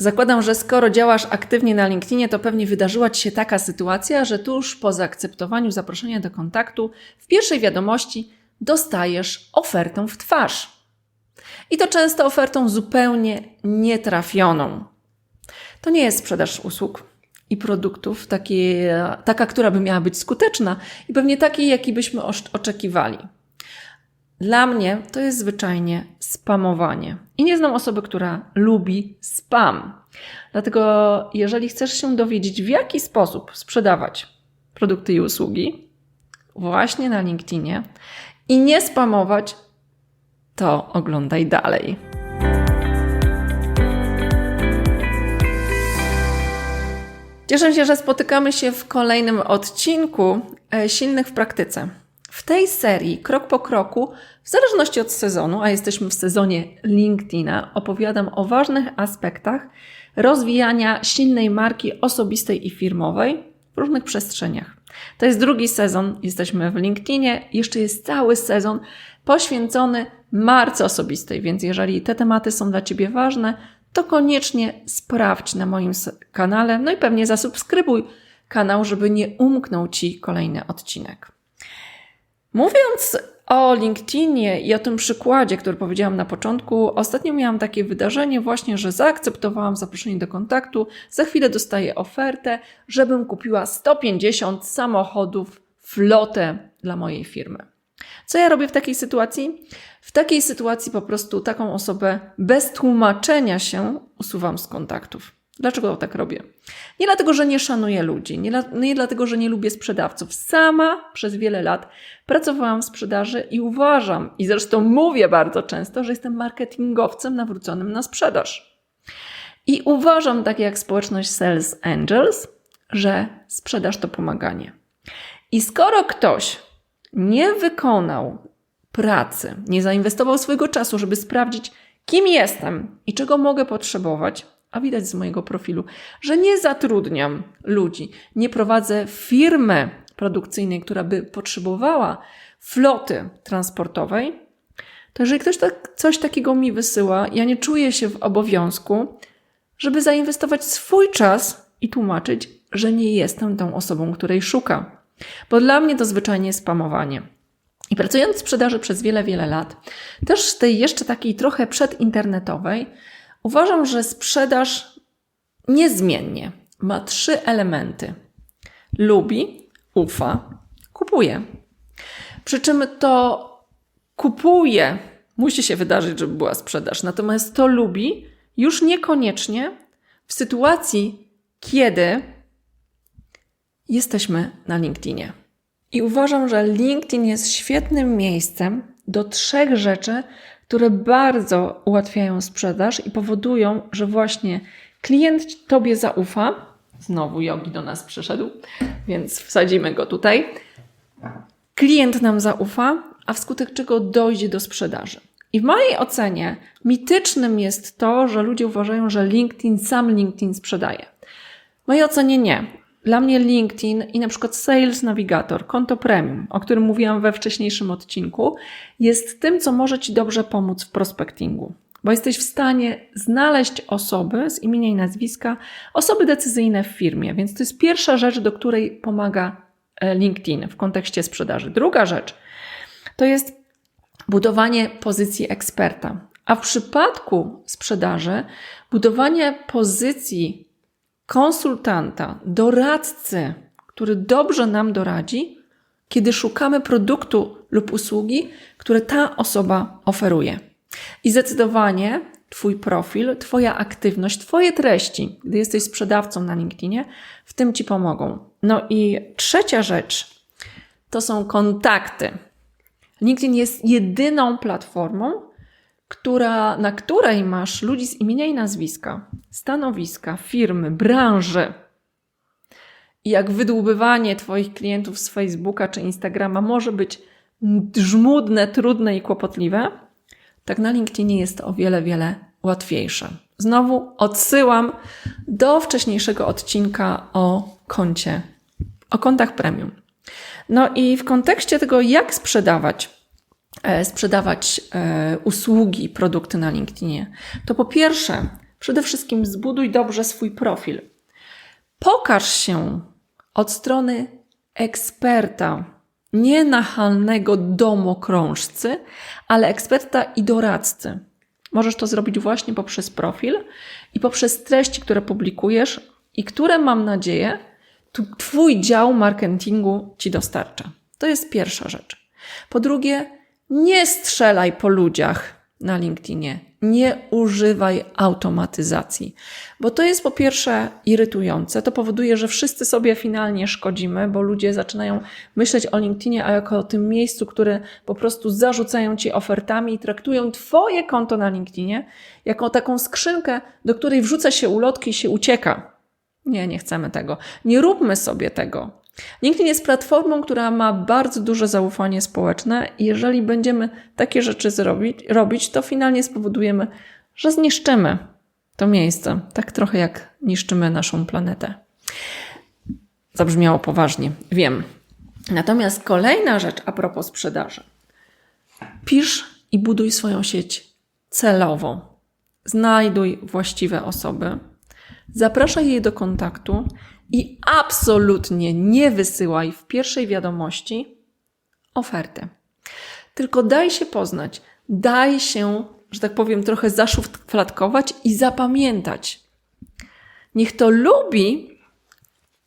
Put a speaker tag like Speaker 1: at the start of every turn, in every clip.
Speaker 1: Zakładam, że skoro działasz aktywnie na LinkedInie, to pewnie wydarzyła Ci się taka sytuacja, że tuż po zaakceptowaniu zaproszenia do kontaktu w pierwszej wiadomości dostajesz ofertę w twarz. I to często ofertą zupełnie nietrafioną. To nie jest sprzedaż usług i produktów, takie, taka, która by miała być skuteczna i pewnie takiej, jaki byśmy oczekiwali. Dla mnie to jest zwyczajnie spamowanie. I nie znam osoby, która lubi spam. Dlatego, jeżeli chcesz się dowiedzieć, w jaki sposób sprzedawać produkty i usługi, właśnie na LinkedInie i nie spamować, to oglądaj dalej. Cieszę się, że spotykamy się w kolejnym odcinku e, Silnych w praktyce. W tej serii, krok po kroku, w zależności od sezonu, a jesteśmy w sezonie LinkedIna, opowiadam o ważnych aspektach rozwijania silnej marki osobistej i firmowej w różnych przestrzeniach. To jest drugi sezon, jesteśmy w LinkedInie, jeszcze jest cały sezon poświęcony marce osobistej, więc jeżeli te tematy są dla Ciebie ważne, to koniecznie sprawdź na moim kanale, no i pewnie zasubskrybuj kanał, żeby nie umknął Ci kolejny odcinek. Mówiąc o LinkedInie i o tym przykładzie, który powiedziałam na początku, ostatnio miałam takie wydarzenie właśnie, że zaakceptowałam zaproszenie do kontaktu, za chwilę dostaję ofertę, żebym kupiła 150 samochodów flotę dla mojej firmy. Co ja robię w takiej sytuacji? W takiej sytuacji po prostu taką osobę bez tłumaczenia się usuwam z kontaktów. Dlaczego tak robię? Nie dlatego, że nie szanuję ludzi, nie, nie dlatego, że nie lubię sprzedawców. Sama przez wiele lat pracowałam w sprzedaży i uważam, i zresztą mówię bardzo często, że jestem marketingowcem nawróconym na sprzedaż. I uważam, tak jak społeczność Sales Angels, że sprzedaż to pomaganie. I skoro ktoś nie wykonał pracy, nie zainwestował swojego czasu, żeby sprawdzić, kim jestem i czego mogę potrzebować, a widać z mojego profilu, że nie zatrudniam ludzi, nie prowadzę firmy produkcyjnej, która by potrzebowała floty transportowej, to jeżeli ktoś tak, coś takiego mi wysyła, ja nie czuję się w obowiązku, żeby zainwestować swój czas i tłumaczyć, że nie jestem tą osobą, której szuka. Bo dla mnie to zwyczajnie spamowanie. I pracując w sprzedaży przez wiele, wiele lat, też z tej jeszcze takiej trochę przedinternetowej, Uważam, że sprzedaż niezmiennie ma trzy elementy: lubi, ufa, kupuje. Przy czym to kupuje musi się wydarzyć, żeby była sprzedaż. Natomiast to lubi już niekoniecznie w sytuacji, kiedy jesteśmy na LinkedInie. I uważam, że LinkedIn jest świetnym miejscem do trzech rzeczy, które bardzo ułatwiają sprzedaż i powodują, że właśnie klient Tobie zaufa. Znowu Jogi do nas przyszedł, więc wsadzimy go tutaj. Klient nam zaufa, a wskutek czego dojdzie do sprzedaży. I w mojej ocenie mitycznym jest to, że ludzie uważają, że LinkedIn sam LinkedIn sprzedaje. W mojej ocenie nie. Dla mnie LinkedIn i na przykład Sales Navigator, konto premium, o którym mówiłam we wcześniejszym odcinku, jest tym, co może Ci dobrze pomóc w prospectingu. Bo jesteś w stanie znaleźć osoby z imienia i nazwiska, osoby decyzyjne w firmie, więc to jest pierwsza rzecz, do której pomaga e, LinkedIn w kontekście sprzedaży. Druga rzecz to jest budowanie pozycji eksperta. A w przypadku sprzedaży, budowanie pozycji konsultanta, doradcy, który dobrze nam doradzi, kiedy szukamy produktu lub usługi, które ta osoba oferuje. I zdecydowanie Twój profil, Twoja aktywność, Twoje treści, gdy jesteś sprzedawcą na LinkedInie, w tym Ci pomogą. No i trzecia rzecz to są kontakty. LinkedIn jest jedyną platformą, która, na której masz ludzi z imienia i nazwiska, stanowiska, firmy, branży. I jak wydłubywanie Twoich klientów z Facebooka czy Instagrama może być żmudne, trudne i kłopotliwe, tak na LinkedInie jest to o wiele, wiele łatwiejsze. Znowu odsyłam do wcześniejszego odcinka o koncie, o kontach premium. No i w kontekście tego, jak sprzedawać sprzedawać e, usługi, produkty na LinkedInie, to po pierwsze Przede wszystkim zbuduj dobrze swój profil. Pokaż się od strony eksperta, nie nachalnego domokrążcy, ale eksperta i doradcy. Możesz to zrobić właśnie poprzez profil i poprzez treści, które publikujesz i które mam nadzieję, Twój dział marketingu Ci dostarcza. To jest pierwsza rzecz. Po drugie, nie strzelaj po ludziach na LinkedInie. Nie używaj automatyzacji, bo to jest po pierwsze irytujące. To powoduje, że wszyscy sobie finalnie szkodzimy, bo ludzie zaczynają myśleć o LinkedInie jako o tym miejscu, które po prostu zarzucają ci ofertami i traktują Twoje konto na LinkedInie jako taką skrzynkę, do której wrzuca się ulotki i się ucieka. Nie, nie chcemy tego. Nie róbmy sobie tego. LinkedIn jest platformą, która ma bardzo duże zaufanie społeczne i jeżeli będziemy takie rzeczy zrobić, robić, to finalnie spowodujemy, że zniszczymy to miejsce, tak trochę jak niszczymy naszą planetę. Zabrzmiało poważnie, wiem. Natomiast kolejna rzecz a propos sprzedaży. Pisz i buduj swoją sieć celowo. Znajduj właściwe osoby, zapraszaj je do kontaktu i absolutnie nie wysyłaj w pierwszej wiadomości oferty. Tylko daj się poznać, daj się, że tak powiem, trochę zaszufladkować i zapamiętać. Niech to lubi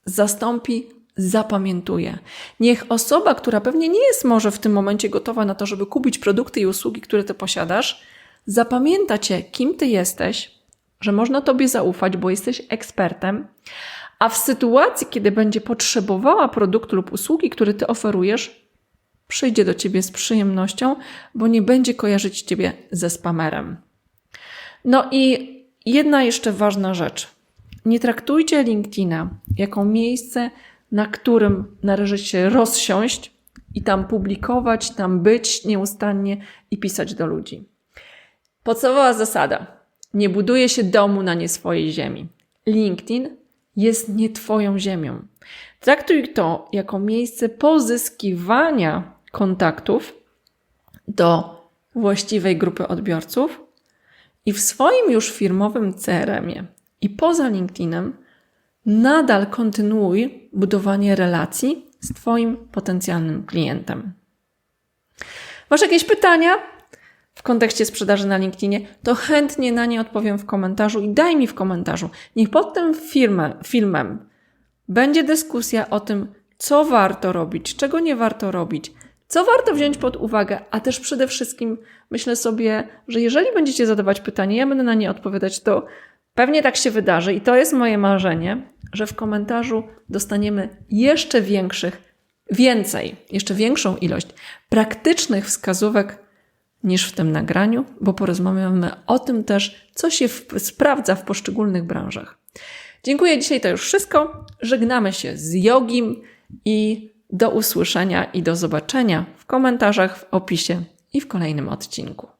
Speaker 1: zastąpi zapamiętuje. Niech osoba, która pewnie nie jest może w tym momencie gotowa na to, żeby kupić produkty i usługi, które ty posiadasz, zapamięta cię, kim ty jesteś, że można tobie zaufać, bo jesteś ekspertem, a w sytuacji, kiedy będzie potrzebowała produktu lub usługi, który ty oferujesz, przyjdzie do ciebie z przyjemnością, bo nie będzie kojarzyć ciebie ze spamerem. No i jedna jeszcze ważna rzecz. Nie traktujcie LinkedIna jako miejsce, na którym należy się rozsiąść i tam publikować, tam być nieustannie i pisać do ludzi. Podstawowa zasada. Nie buduje się domu na nie swojej ziemi. LinkedIn jest nie Twoją ziemią. Traktuj to jako miejsce pozyskiwania kontaktów do właściwej grupy odbiorców i w swoim już firmowym CRM-ie i poza LinkedInem nadal kontynuuj budowanie relacji z Twoim potencjalnym klientem. Masz jakieś pytania w kontekście sprzedaży na LinkedInie? To chętnie na nie odpowiem w komentarzu i daj mi w komentarzu. Niech pod tym filmem, będzie dyskusja o tym, co warto robić, czego nie warto robić, co warto wziąć pod uwagę, a też przede wszystkim myślę sobie, że jeżeli będziecie zadawać pytania, ja będę na nie odpowiadać, to Pewnie tak się wydarzy i to jest moje marzenie, że w komentarzu dostaniemy jeszcze większych, więcej, jeszcze większą ilość praktycznych wskazówek niż w tym nagraniu, bo porozmawiamy o tym też, co się w, sprawdza w poszczególnych branżach. Dziękuję dzisiaj, to już wszystko. Żegnamy się z jogim i do usłyszenia i do zobaczenia w komentarzach, w opisie i w kolejnym odcinku.